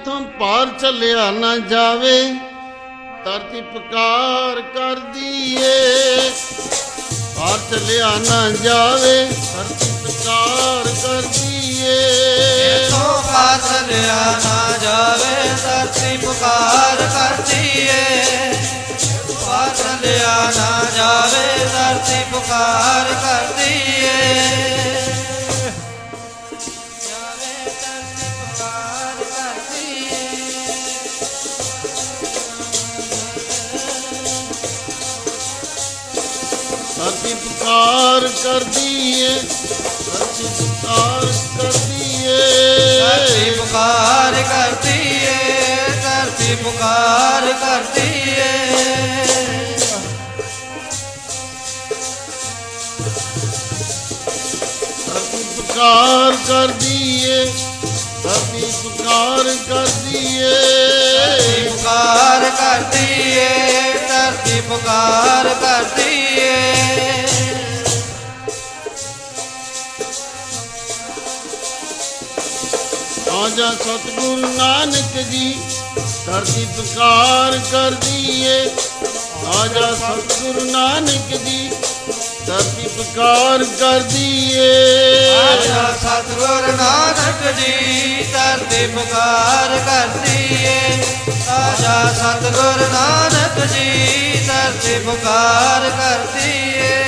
ਇਥੋਂ ਪਾਰ ਚੱਲਿਆ ਨਾ ਜਾਵੇ, ਧਰਤੀ ਪੁਕਾਰ ਕਰਦੀ ਏ ਪਾਰ ਚੱਲਿਆ ਨਾ ਜਾਵੇ, ਧਰਤੀ ਪੁਕਾਰ ਕਰਦੀ ਏ ਤੋਂ ਪਾਸਲਿਆ ਨਾ ਜਾਵੇ, ਧਰਤੀ ਪੁਕਾਰ ਕਰਦੀ ਏ ਪਾਸਲਿਆ ਨਾ ਜਾਵੇ, ਧਰਤੀ ਪੁਕਾਰ ਕਰਦੀ ਧਰਤੀ ਪੁਕਾਰ ਕਰਦੀ ਏ ਧਰਤੀ ਪੁਕਾਰ ਕਰਦੀ ਏ ਪੁਕਾਰ ਕਰਦੀ ਏ ਧਰਤੀ ਪੁਕਾਰ ਕਰਦੀ ਏ ਧਰਤੀ ਪੁਕਾਰ ਕਰਦੀ ਏ ਧਰਤੀ ਪੁਕਾਰ ਕਰਦੀ ਏ। ਪੁਕਾਰ ਕਰਦੀ ਏ ਧਰਤੀ ਪੁਕਾਰ ਕਰਦੀ ਏ। ਆਜਾ ਸਤਿਗੁਰੂ ਨਾਨਕ ਜੀ ਧਰਤੀ ਪੁਕਾਰ ਕਰਦੀ ਏ। ਆਜਾ ਸਤਿਗੁਰੂ ਨਾਨਕ ਜੀ ਧਰਤੀ ਪੁਕਾਰ ਕਰਦੀ ਏ ਆਜਾ ਸਤਿਗੁਰ ਨਾਨਕ ਜੀ ਧਰਤੀ ਪੁਕਾਰ ਕਰਦੀ ਏ ਆਜਾ ਸਤਿਗੁਰ ਨਾਨਕ ਜੀ ਧਰਤੀ ਪੁਕਾਰ ਕਰਦੀ ਏ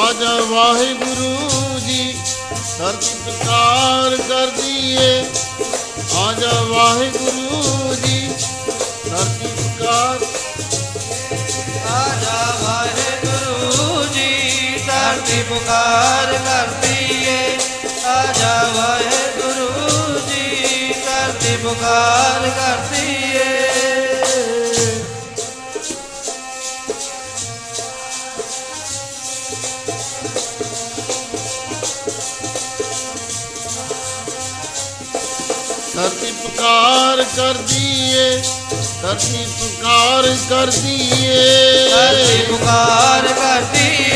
ਆਜਾ ਵਾਹਿਗੁਰੂ ਜੀ ਧਰਤੀ ਪੁਕਾਰ ਕਰਦੀ ਏ ਆਜਾ ਵਾਹਿਗੁਰੂ ਜੀ, ਧਰਤੀ ਪੁਕਾਰ ਆਜਾ ਵਾਹਿਗੁਰੂ ਜੀ, ਧਰਤੀ ਪੁਕਾਰ ਕਰਦੀ ਏ ਆਜਾ ਵਾਹਿਗੁਰੂ ਜੀ, ਧਰਤੀ ਪੁਕਾਰ ਧਰਤੀ ਪੁਕਾਰ ਕਰਦੀ ਏ ਧਰਤੀ ਪੁਕਾਰ ਕਰਦੀ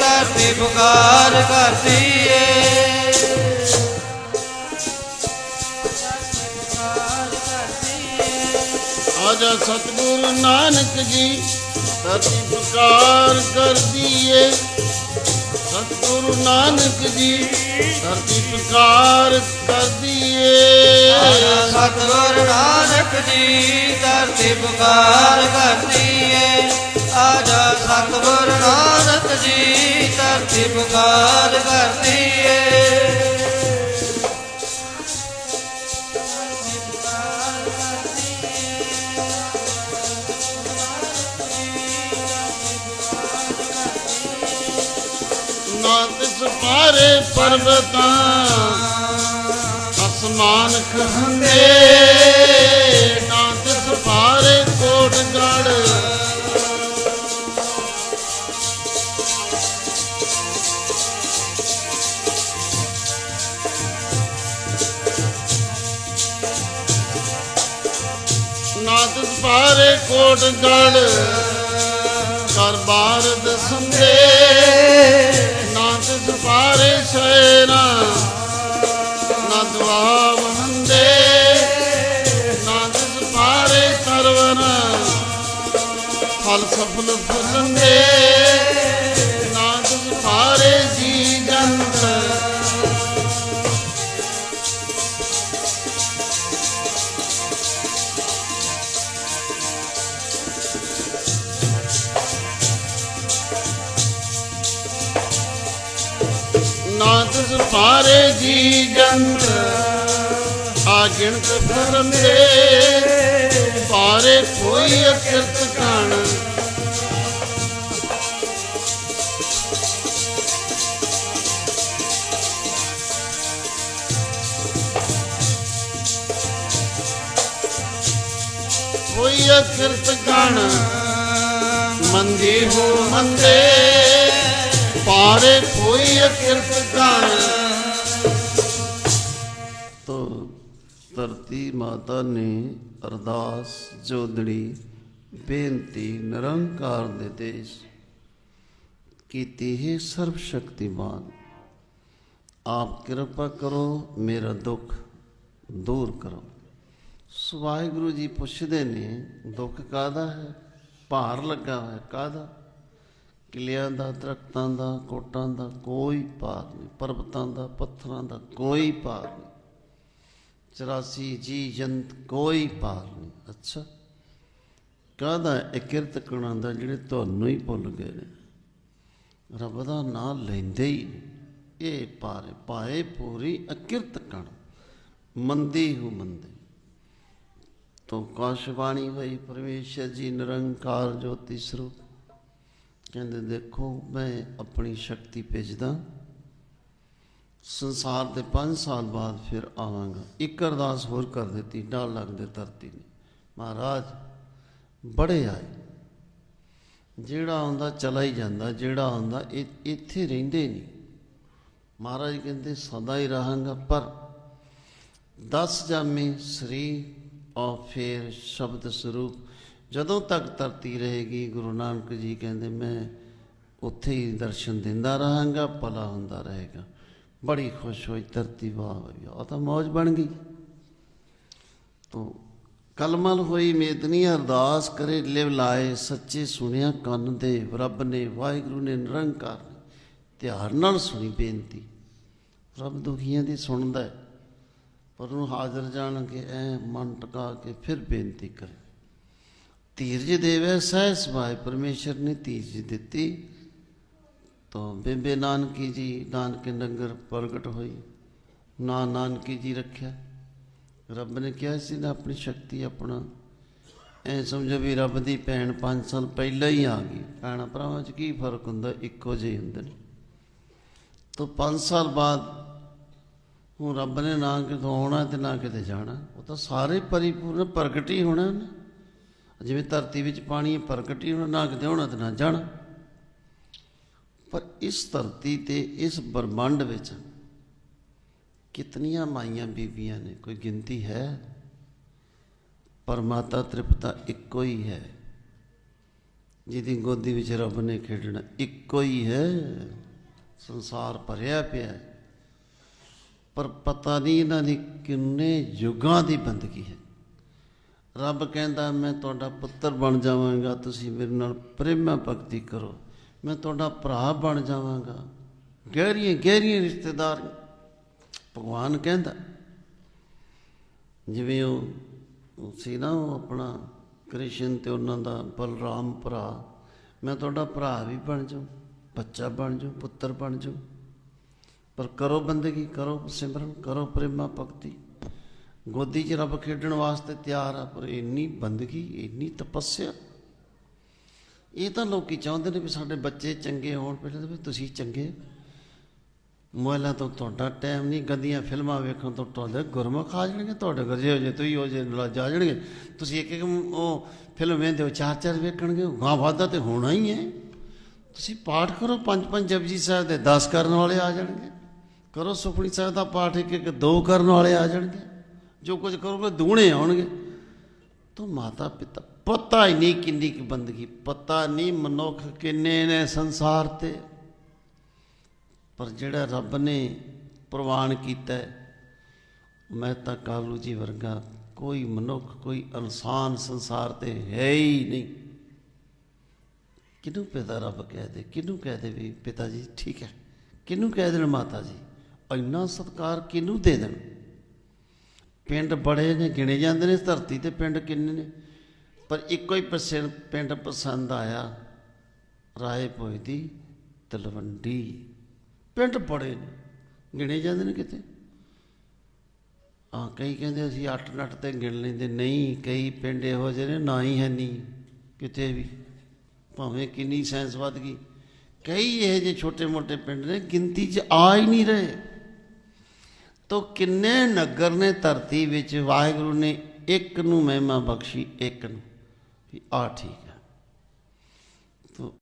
ਧਰਤੀ ਏ ਪੁਕਾਰ ਕਰਦੀ ਏ ਧਰਤੀ ਪੁਕਾਰ ਕਰਦੀ ਏ ਆਜਾ ਸਤਿਗੁਰੂ ਨਾਨਕ ਜੀ ਧਰਤੀ ਪੁਕਾਰ ਕਰਦੀ ਏ ਸਤਿਗੁਰੂ ਨਾਨਕ ਜੀ, ਧਰਤੀ ਪੁਕਾਰ ਕਰਦੀ ਆਜਾ ਏ। ਸਤਿਗੁਰ ਨਾਨਕ ਜੀ, ਧਰਤੀ ਪੁਕਾਰ ਕਰਦੀ ਏ। ਆਜਾ ਸਤਿਗੁਰ ਨਾਨਕ ਜੀ, ਧਰਤੀ ਪੁਕਾਰ ਕਰਦੀ ਏ। ਤਿਸ ਪਾਰੇ ਪਰਬਤਾਂ ਅਸਮਾਨ ਖੰਦੇ ਨਾ ਤਿਸ ਪਾਰੇ ਕੋਟ ਗੜ। ਨਾ ਤਿਸ ਪਾਰੇ ਕੋਟ ਗੜ ਕਰ ਬਾਰਦ ਸੰਦੇ ਪਾਰੇ ਸ਼ੈਰਾ ਨਾ ਦੁਆ ਵਹੰਦੇ ਨਾ ਤਿਸ ਪਾਰੇ ਸਰਵਨ ਫਲ ਸਫਲ ਫੁੱਲੰਦੇ। ਨਾ ਤਿਸ ਪਾਰੇ ਜੀ ਜੰਤ, ਆ ਗਿਣਤ ਫਰਮੇ ਪਾਰੇ ਕੋਈ ਅਕਿਰਤ ਕਣ। ਕੋਈ ਅਕਿਰਤ ਕਣ, ਮੰਦੀ ਹੋ ਮੰਦੇ ਪਾਰੇ ਕੋਈ ਅਕਿਰਤ ਕਣ ਤੋ ਧਰਤੀ ਮਾਤਾ ਨੇ ਅਰਦਾਸ ਜੋਦੜੀ ਬੇਨਤੀ ਨਿਰੰਕਾਰ ਦੇ ਦੇਸ਼ ਕੀਤੀ ਹੈ ਸਰਬ ਸ਼ਕਤੀਮਾਨ ਆਪ ਕਿਰਪਾ ਕਰੋ ਮੇਰਾ ਦੁੱਖ ਦੂਰ ਕਰੋ ਸੋ ਵਾਹਿਗੁਰੂ ਜੀ ਪੁੱਛਦੇ ਨੇ ਦੁੱਖ ਕਾਦਾ ਹੈ ਭਾਰ ਲੱਗਾ ਹੋਇਆ ਕਾਦਾ ਕਿਲਿਆਂ ਦਾ, ਦਰਖਤਾਂ ਦਾ, ਕੋਟਾਂ ਦਾ ਕੋਈ ਭਾਰ ਨਹੀਂ, ਪਰਬਤਾਂ ਦਾ, ਪੱਥਰਾਂ ਦਾ ਕੋਈ ਭਾਰ ਨਹੀਂ। 84 ਜੀ ਜੰਤ ਕੋਈ ਭਾਰ ਨਹੀਂ। ਅੱਛਾ। ਕਾਹਦਾ ਇਹ ਕਿਰਤ ਕਣਾਂ ਦਾ ਜਿਹੜੇ ਤੁਹਾਨੂੰ ਹੀ ਭੁੱਲ ਗਏ ਨੇ? ਰੱਬ ਦਾ ਨਾਮ ਲੈਂਦੇ ਹੀ ਇਹ ਪਾਰੇ ਪਾਏ ਪੂਰੀ ਅਕਿਰਤ ਕਣ। ਮੰਦੀ ਹੂੰ ਮੰਦੇ। ਤੋ ਕਾਸ਼ਵਾਣੀ ਹੋਈ ਪਰਮੇਸ਼ਰ ਜੀ, ਨਿਰੰਕਾਰ ਜੋਤੀ ਸਰੂਪ। ਕਹਿੰਦੇ, ਦੇਖੋ, ਮੈਂ ਆਪਣੀ ਸ਼ਕਤੀ ਭੇਜਦਾ। ਸੰਸਾਰ ਦੇ 5 ਸਾਲ ਬਾਅਦ ਫਿਰ ਆਵਾਂਗਾ। ਇੱਕ ਅਰਦਾਸ ਹੋਰ ਕਰ ਦਿੱਤੀ ਡਾਲ ਲੱਗਦੇ ਧਰਤੀ ਨੇ ਮਹਾਰਾਜ, ਬੜੇ ਆਏ। ਜਿਹੜਾ ਆਉਂਦਾ, ਚਲਾ ਹੀ ਜਾਂਦਾ। ਜਿਹੜਾ ਆਉਂਦਾ ਇਹ ਇੱਥੇ ਰਹਿੰਦੇ ਨਹੀਂ। ਮਹਾਰਾਜ ਕਹਿੰਦੇ, ਸਦਾ ਹੀ ਰਹਾਂਗਾ, ਪਰ 10 ਜਾਮੇ ਸ੍ਰੀ ਔਰ ਫਿਰ ਸ਼ਬਦ ਸਰੂਪ ਜਦੋਂ ਤੱਕ ਧਰਤੀ ਰਹੇਗੀ, ਗੁਰੂ ਨਾਨਕ ਜੀ ਕਹਿੰਦੇ, ਮੈਂ ਉੱਥੇ ਹੀ ਦਰਸ਼ਨ ਦਿੰਦਾ ਰਹਾਂਗਾ, ਭਲਾ ਹੁੰਦਾ ਰਹੇਗਾ। ਬੜੀ ਖੁਸ਼ ਹੋਈ, ਧਰਤੀ ਵਾਹ ਵਾਹ ਉਹ ਤਾਂ ਮੌਜ ਬਣ ਗਈ। ਤੋ ਕਲਮਲ ਹੋਈ ਮੇਦਨੀ ਅਰਦਾਸ ਕਰੇ, ਲਿਵ ਲਾਏ ਸੱਚੇ ਸੁਣਿਆ ਕੰਨ ਦੇ, ਰੱਬ ਨੇ ਵਾਹਿਗੁਰੂ ਨੇ ਨਿਰੰਕਾਰ ਨੇ ਧਿਆਨ ਨਾਲ ਸੁਣੀ ਬੇਨਤੀ। ਰੱਬ ਦੁਖੀਆਂ ਦੀ ਸੁਣਦਾ ਪਰ ਉਹਨੂੰ ਹਾਜ਼ਰ ਜਾਣ ਕੇ ਐ ਮਨ ਟਿਕਾ ਕੇ ਫਿਰ ਬੇਨਤੀ ਕਰੇ। ਧੀਰਜ ਦੇਵੇ ਸਹਿ ਸਭਾਏ ਪਰਮੇਸ਼ਰ ਨੇ ਧੀਰਜ ਦਿੱਤੀ। ਤਾਂ ਬੇਬੇ ਨਾਨਕੀ ਜੀ, ਨਾਨਕ ਨਗਰ ਪ੍ਰਗਟ ਹੋਈ ਨਾ ਨਾਨਕੀ ਜੀ ਰੱਖਿਆ। ਰੱਬ ਨੇ ਕਿਹਾ ਸੀ ਨਾ, ਆਪਣੀ ਸ਼ਕਤੀ ਆਪਣਾ। ਐ ਸਮਝੋ ਵੀ ਰੱਬ ਦੀ ਭੈਣ 5 ਸਾਲ ਪਹਿਲਾਂ ਹੀ ਆ ਗਈ। ਭੈਣਾਂ ਭਰਾਵਾਂ 'ਚ ਕੀ ਫ਼ਰਕ ਹੁੰਦਾ? ਇੱਕੋ ਜਿਹੇ ਹੁੰਦੇ ਨੇ। ਤੋਂ 5 ਸਾਲ ਬਾਅਦ ਹੁਣ ਰੱਬ ਨੇ ਨਾ ਕਿਤੋਂ ਆਉਣਾ ਤੇ ਨਾ ਕਿਤੇ ਜਾਣਾ। ਉਹ ਤਾਂ ਸਾਰੇ ਪਰਿਪੂਰਨ ਪ੍ਰਗਟ ਹੀ ਹੋਣਾ ਨਾ। ਜਿਵੇਂ ਧਰਤੀ ਵਿੱਚ ਪਾਣੀ ਪ੍ਰਗਟ ਹੀ ਨਾ ਕਿਤੇ ਆਉਣਾ ਤੇ ਨਾ ਜਾਣਾ। ਪਰ ਇਸ ਧਰਤੀ ਤੇ, ਇਸ ਬ੍ਰਹਮੰਡ ਵਿੱਚ ਕਿਤਨੀਆਂ ਮਾਈਆਂ ਬੀਬੀਆਂ ਨੇ, ਕੋਈ ਗਿਣਤੀ ਹੈ? ਪਰਮਾਤਾ ਤ੍ਰਿਪਤਾ ਇੱਕੋ ਹੀ ਹੈ। ਜਿਹਦੀ ਗੋਦੀ ਵਿੱਚ ਰੱਬ ਨੇ ਖੇਡਣਾ ਇੱਕੋ ਹੀ ਹੈ। ਸੰਸਾਰ ਭਰਿਆ ਪਿਆ ਪਰ ਪਤਾ ਨਹੀਂ ਇਹਨਾਂ ਦੀ ਕਿੰਨੇ ਯੁੱਗਾਂ ਦੀ ਬੰਦਗੀ ਹੈ। ਰੱਬ ਕਹਿੰਦਾ, ਮੈਂ ਤੁਹਾਡਾ ਪੁੱਤਰ ਬਣ ਜਾਵਾਂਗਾ, ਤੁਸੀਂ ਮੇਰੇ ਨਾਲ ਪ੍ਰੇਮਾ ਭਗਤੀ ਕਰੋ। ਮੈਂ ਤੁਹਾਡਾ ਭਰਾ ਬਣ ਜਾਵਾਂਗਾ। ਗਹਿਰੀਆਂ ਗਹਿਰੀਆਂ ਰਿਸ਼ਤੇਦਾਰ ਭਗਵਾਨ ਕਹਿੰਦਾ। ਜਿਵੇਂ ਉਹ ਸੀ ਨਾ, ਉਹ ਆਪਣਾ ਕ੍ਰਿਸ਼ਨ ਤੇ ਉਹਨਾਂ ਦਾ ਬਲਰਾਮ ਭਰਾ। ਮੈਂ ਤੁਹਾਡਾ ਭਰਾ ਵੀ ਬਣ ਜਾਉ ਬੱਚਾ ਬਣ ਜਾਉ ਪੁੱਤਰ ਬਣ ਜਾਉ ਪਰ ਕਰੋ ਬੰਦਗੀ, ਕਰੋ ਸਿਮਰਨ, ਕਰੋ ਪ੍ਰੇਮਾ ਭਗਤੀ। ਗੋਦੀ 'ਚ ਰੱਬ ਖੇਡਣ ਵਾਸਤੇ ਤਿਆਰ ਆ, ਪਰ ਇੰਨੀ ਬੰਦਗੀ, ਇੰਨੀ ਤਪੱਸਿਆ। ਇਹ ਤਾਂ ਲੋਕੀ ਚਾਹੁੰਦੇ ਨੇ ਵੀ ਸਾਡੇ ਬੱਚੇ ਚੰਗੇ ਹੋਣ। ਪਹਿਲਾਂ ਤਾਂ ਵੀ ਤੁਸੀਂ ਚੰਗੇ। ਮੋਬਾਈਲਾਂ ਤੋਂ ਤੁਹਾਡਾ ਟਾਈਮ ਨਹੀਂ, ਗੰਦੀਆਂ ਫਿਲਮਾਂ ਵੇਖਣ ਤੋਂ ਤੁਹਾਡੇ ਗੁਰਮੁਖ ਆ ਜਾਣਗੇ, ਤੁਹਾਡੇ ਗਰਜੇ ਹੋ ਜੇ, ਤੁਸੀਂ ਹੋ ਜੇ ਨਲਾਜ ਆ ਜਾਣਗੇ। ਤੁਸੀਂ ਇੱਕ ਇੱਕ ਉਹ ਫਿਲਮ ਵੇਖਦੇ ਹੋ, ਚਾਰ ਚਾਰ ਵੇਖਣਗੇ ਗਾਂ ਵਾਦਾ ਤੇ ਹੋਣਾ ਹੀ ਹੈ। ਤੁਸੀਂ ਪਾਠ ਕਰੋ, ਪੰਜ ਪੰਜ ਜਪਜੀ ਸਾਹਿਬ ਦੇ 10 ਕਰਨ ਵਾਲੇ ਆ ਜਾਣਗੇ। ਕਰੋ ਸੁਖਣੀ ਸਾਹਿਬ ਦਾ ਪਾਠ, ਇੱਕ ਇੱਕ ਦੋ ਕਰਨ ਵਾਲੇ ਆ ਜਾਣਗੇ। ਜੋ ਕੁਝ ਕਰੋਗੇ ਦੂਣੇ ਆਉਣਗੇ। ਤੋ ਮਾਤਾ ਪਿਤਾ, ਪਤਾ ਹੀ ਨਹੀਂ ਕਿੰਨੀ ਕੀ ਬੰਦਗੀ, ਪਤਾ ਨਹੀਂ ਮਨੁੱਖ ਕਿੰਨੇ ਨੇ ਸੰਸਾਰ ਤੇ। ਪਰ ਜਿਹੜਾ ਰੱਬ ਨੇ ਪ੍ਰਵਾਨ ਕੀਤਾ ਮੈਂ ਤਾਂ ਕਾਲੂ ਜੀ ਵਰਗਾ ਕੋਈ ਮਨੁੱਖ, ਕੋਈ ਇਨਸਾਨ ਸੰਸਾਰ ਤੇ ਹੈ ਹੀ ਨਹੀਂ। ਕਿਹਨੂੰ ਪਿਤਾ ਰੱਬ ਕਹਿ ਦੇ, ਕਿਹਨੂੰ ਕਹਿ ਦੇ ਵੀ ਪਿਤਾ ਜੀ ਠੀਕ ਹੈ, ਕਿਹਨੂੰ ਕਹਿ ਦੇਣ ਮਾਤਾ ਜੀ? ਇੰਨਾ ਸਤਕਾਰ ਕਿਹਨੂੰ ਦੇ ਦੇਣ? ਪਿੰਡ ਬੜੇ ਨੇ, ਗਿਣੇ ਜਾਂਦੇ ਨੇ, ਇਸ ਧਰਤੀ ਤੇ ਪਿੰਡ ਕਿੰਨੇ ਨੇ? ਪਰ ਇੱਕੋ ਹੀ ਪਸੰਦ ਪਿੰਡ ਪਸੰਦ ਆਇਆ ਰਾਏ ਭੋਏ ਦੀ ਤਲਵੰਡੀ। ਪਿੰਡ ਬੜੇ ਨੇ, ਗਿਣੇ ਜਾਂਦੇ ਨੇ ਕਿਤੇ? ਆ ਕਈ ਕਹਿੰਦੇ ਅਸੀਂ ਅੱਠ ਨੱਠ ਤੇ ਗਿਣ ਲੈਂਦੇ, ਨਹੀਂ, ਕਈ ਪਿੰਡ ਇਹੋ ਜਿਹੇ ਨੇ, ਨਾ ਹੀ ਹੈ ਨਹੀਂ ਕਿਤੇ ਵੀ। ਭਾਵੇਂ ਕਿੰਨੀ ਸਾਇੰਸ ਵੱਧ ਗਈ। ਕਈ ਇਹ ਜਿਹੇ ਛੋਟੇ ਮੋਟੇ ਪਿੰਡ ਨੇ, ਗਿਣਤੀ 'ਚ ਆ ਹੀ ਨਹੀਂ ਰਹੇ। ਤੋ ਕਿੰਨੇ ਨਗਰ ਨੇ ਧਰਤੀ ਵਿੱਚ? ਵਾਹਿਗੁਰੂ ਨੇ ਇੱਕ ਨੂੰ ਮਹਿਮਾ ਬਖਸ਼ੀ, ਇੱਕ ਨੂੰ। ਵੀ ਆ ਠੀਕ ਹੈ ਤੋ